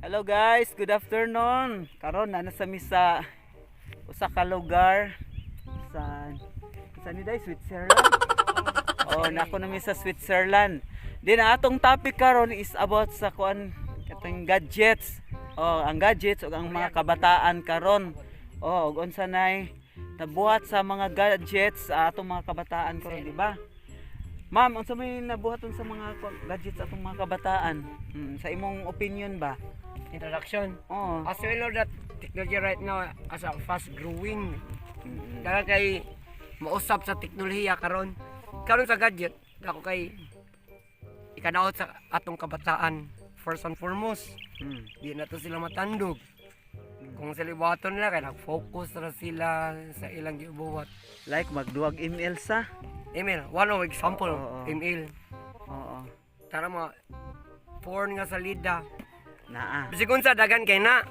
Hello guys, good afternoon. Karon na nasa mi sa usa ka lugar sa sa ni Switzerland. oh, nako na mi sa Switzerland. Di na atong topic karon is about sa kuan katong gadgets. Oh, ang gadgets ug ang mga kabataan karon. Oh, ug unsa nay nabuhat sa mga gadgets sa atong mga kabataan karon, di ba? Ma'am, unsa may nabuhaton sa mga gadgets atong mga kabataan? Hmm, sa imong opinion ba? Introduction. Oh. As we know that technology right now as a fast growing. Mm. Kaya kay mausap sa teknolohiya karon. Karon sa gadget, ako kay ikadaot sa atong kabataan. First and foremost, Mm. di na to sila matandog. Kung sa libaton nila, kaya nag-focus na sila sa ilang gibuhat. Like magduwag email sa. Email, one of example, Oo. email. Oo. Tara mga porn nga salida. Naa. Bisig unsa dagan kay na.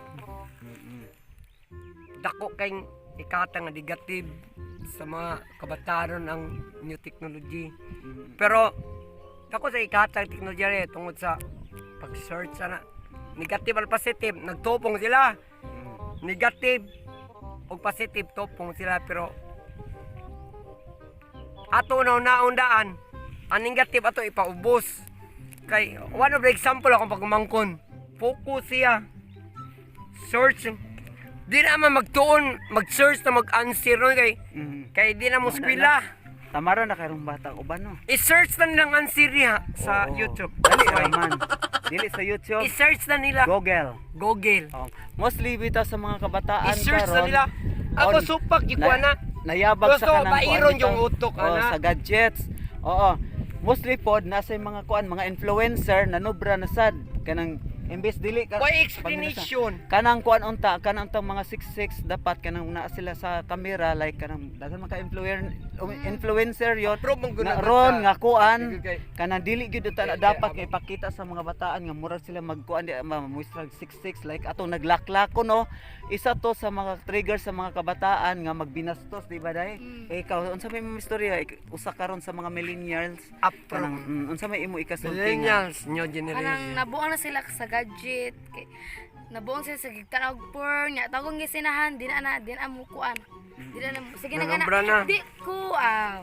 Mm-mm. dako kay ikata nga negative sa mga kabataan ang new technology. Mm. Pero dako sa ikata ang technology rin tungod sa pag-search sana negative al positive nagtupong sila Mm. negative o positive tupong sila pero ato na naundaan ang negative ato ipaubos kay one of the example akong pagmangkon focus siya search di na man magtuon mag-search na mag-answer no kay Mm. kay di na mo skwela Tamara na karong bata uban no. i-search na nilang answer niya sa Oo. YouTube Dali raman. Dili sa YouTube. i-search na nila Google. Google Oh. Mostly bitaw sa mga kabataan i-search na karon, nila ako on- supak ikuha na Nayabag Gusto, sa kanang bairon kuan yung utok, ana. sa gadgets. Oo. Mostly pod nasa mga kuan, mga influencer na nobra na sad kanang imbes dili ka why explanation. Kanang kuan unta kanang tang mga 66 dapat kanang naa sila sa camera like kanang daghan man ka influencer influencer yon na ron nga kuan. Kanang dili gyud ta na dapat kay ipakita sa mga bataan nga murag sila magkuan di mamuistrag 66 like ato naglaklako no? Isa to sa mga trigger sa mga kabataan nga magbinastos di ba dai eh, ikaw unsa may istorya? Usa karon sa mga millennials? Up kanang mm, unsa may imo ikasulti nga millennials new kanang generation nabuang na sila sa gadget kay nabuang sila sa gigtanaw og porn nya tagong gisinahan di na na di na mo kuan. Di na na sige na Nangobra na. gana di ko ah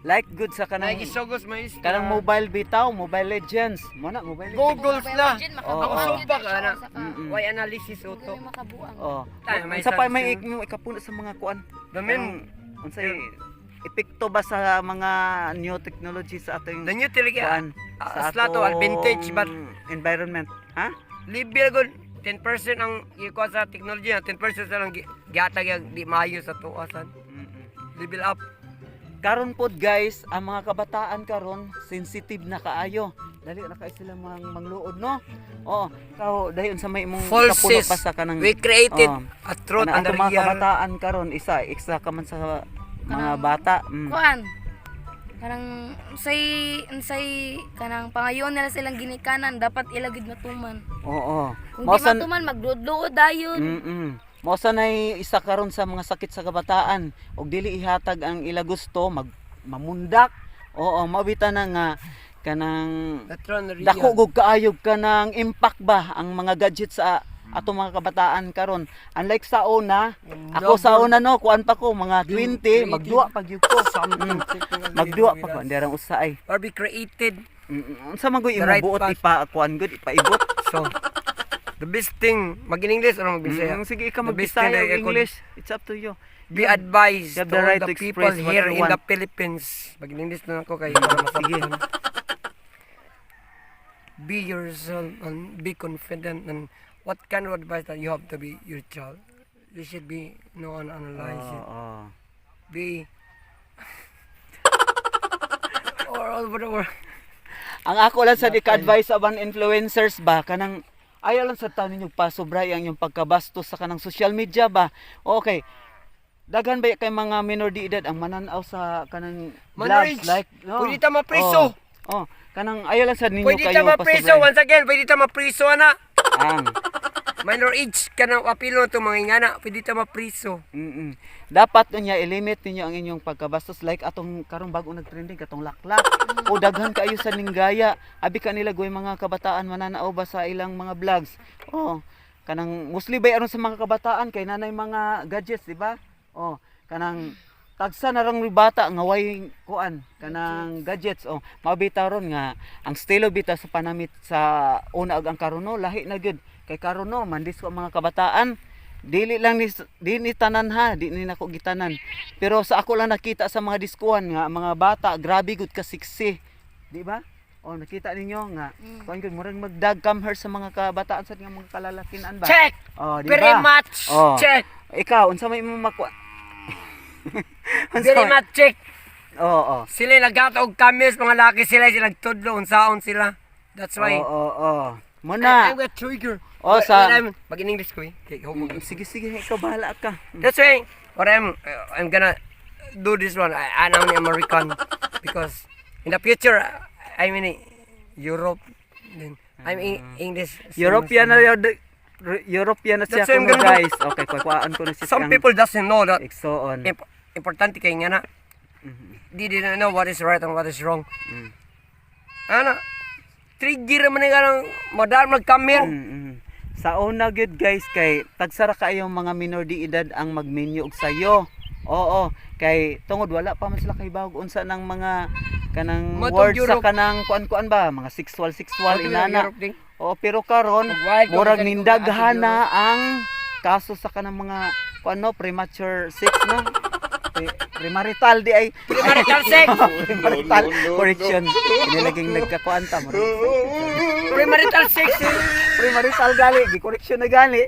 like good sa kanang Nagisogos mais kanang mobile bitaw mobile legends. Mo na mobile legends. Googles na ako makabuang supak yun na ana why analysis uto makabuang. Oh. Tayo, may Unsa pa may ik- ikapuna sa mga kuan? damen Kanang- Unsa epekto ba sa mga new technology sa ating the new talaga kuan? asla to al vintage but environment, ha? libil good 10% ang ikuha sa technology na 10% sa lang gi- gihatag yung di maayo sa tuwasan level up Karon pod guys, ang mga kabataan karon sensitive na kaayo. Dali na kay sila mang mangluod no. Oo, kao dayon sa may imong falses pa sa kanang we created Oh. a truth Kana and a ato mga kabataan karon isa isa ka man sa mga bata. Mm. kuan kanang say say kanang pangayon nila silang ginikanan dapat ilagid matuman Oo. kung Mao di sa- matuman magduod-duod dayon Mm. Mao sa nay isa karon sa mga sakit sa kabataan og dili ihatag ang ila gusto mag mamundak. Oo, mabita na nga kanang dako gug kaayog kanang impact ba ang mga gadgets sa ato mga kabataan karon. Unlike sa una, ako sa una no, kuan pa ko mga 20, magduwa pag yug ko. Mm. Magduwa pa ko, ndirang usay. or be created Mm, Unsa man gyud right imubuot path. ipa kuan gud ipaibot. so the best thing mag English or mag Bisaya Mm, sige o I could- English. It's up to you. be advised You have to the right the to people here in the. Philippines mag English na ako kay para Sige. be yourself and be confident and what kind of advice that you have to be your child you should be know and analyze it Oo. be or all whatever Ang ako lang sa di ka-advise aban influencers ba kanang ayaw lang sa taon ninyo pasobray ang yung pagkabastos sa kanang social media ba. Okay. Daghan ba kay mga minor de edad ang mananaw sa kanang vlogs like no? Pwede ta mapriso. Oh, oh. kanang ayaw lang sa ninyo pwede kayo ta mapriso pasobray. once again pwede ta mapriso ana Ang minor age ka na apilo to mga ingana, pwede ta mapriso. Mm-mm. Dapat niya i-limit ninyo ang inyong pagkabastos like atong karong bago nagtrending katong laklak o daghan kaayo sa ninggaya. Abi ka nila goy mga kabataan mananao ba sa ilang mga vlogs. Oh, kanang mostly bay aron sa mga kabataan kay nanay mga gadgets, di ba? Oh, kanang tagsa na rang bata nga way kuan kanang gadgets oh mabita ron nga ang estilo bita sa panamit sa una ug ang karon lahi na gyud kay karon no mandis ko mga kabataan dili lang ni di ni tanan ha di ni nako gitanan pero sa ako lang nakita sa mga diskuhan nga mga bata grabe gud ka siksi di ba oh nakita ninyo nga Mm. kuan gud murag magdag come her sa mga kabataan sa nga mga kalalakinan ba Check! oh di Very ba much Oh. check! ikaw unsa may mo makuha Very much check! Oo, oo. Sila nagkataog kamis, mga laki sila, sila nagtudlo, unsaon sila. That's why. Oo, oo, oo. I, Muna. I'm gonna trigger. Oh, What- sa- Pag in English ko eh. Okay. Sige, sige, ikaw bahala ka. That's why, what I'm, uh, I'm gonna do this one. I, I'm an American because in the future, I'm in Europe. Then I'm in English. European na yun. European na siya That's guys. Okay, kuhaan ko na siya. Some people doesn't know that. Iksoon. Imp- importante kay nga na. They didn't know what is right and what is wrong. Mm. Ano? Trigger man nga lang madal mag-come here. Mm, mm. Sa una good guys kay tagsara kayong mga minor de edad ang magmenyo og sayo. Oo, kay tungod wala pa man sila kay bawog unsa ng mga kanang Matong words sa Europe. kanang kuan-kuan ba, mga sexual sexual Pati inana. Oo, pero karon murag nindaghan na ang kaso sa kanang mga kuan no premature sex no. Premarital di ay Premarital sex. premarital correction. Inilaging nagkakuan ta mo. Premarital sex. premarital gali, gi-correction na gali.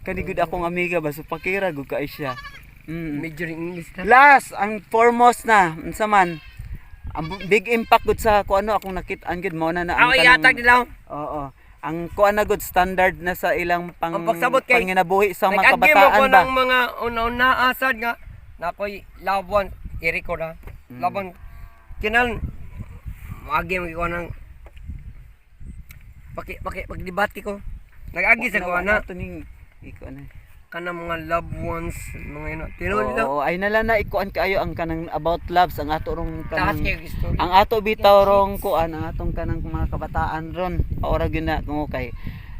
Kanigud akong amiga ba sa pakira gud kay siya. Mm. Major English na. Last, ang foremost na, unsa man, ang big impact gud sa kung ano akong nakit-an gud mo na na Ako iatag nila. Oo. Ang kuan na gud standard na sa ilang pang Ang pagsabot kay- panginabuhi sa mga Nag-agi mo ko kabataan ba. ng mga una-una asad nga na ako'y laban, i-record ha. Mm. Laban, kinan, maagi mo ko ng paki, paki, pagdebate ko. Nag-agi sa ko na, to ning iko na. kana mga loved ones, mga ino. Lang. Oo, ay nala na ikuan kaayo ang kanang about loves ang ato rong kanang ang ato bitaw rong kuan ang atong kanang mga kabataan ron ora gyud na kung kay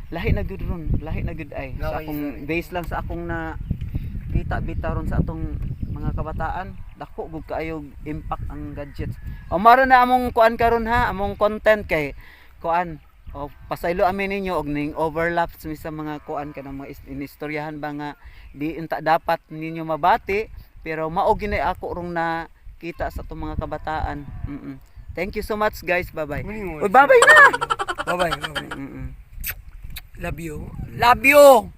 lahi na gyud ron lahi na gyud ay sa akong base lang sa akong na kita bitaw ron sa atong mga kabataan dako gud kaayo impact ang gadgets o maro na among kuan karon ha among content kay kuan o pasaylo amin ninyo og ning overlap sa sa mga kuan kanang mga is- inistoryahan ba nga di unta dapat ninyo mabati pero mao gyud ako rong na kita sa itong mga kabataan. Mm-mm. Thank you so much guys. Bye-bye. Uy, bye-bye na! Bye-bye. bye-bye. Mm-mm. Love you. Love you!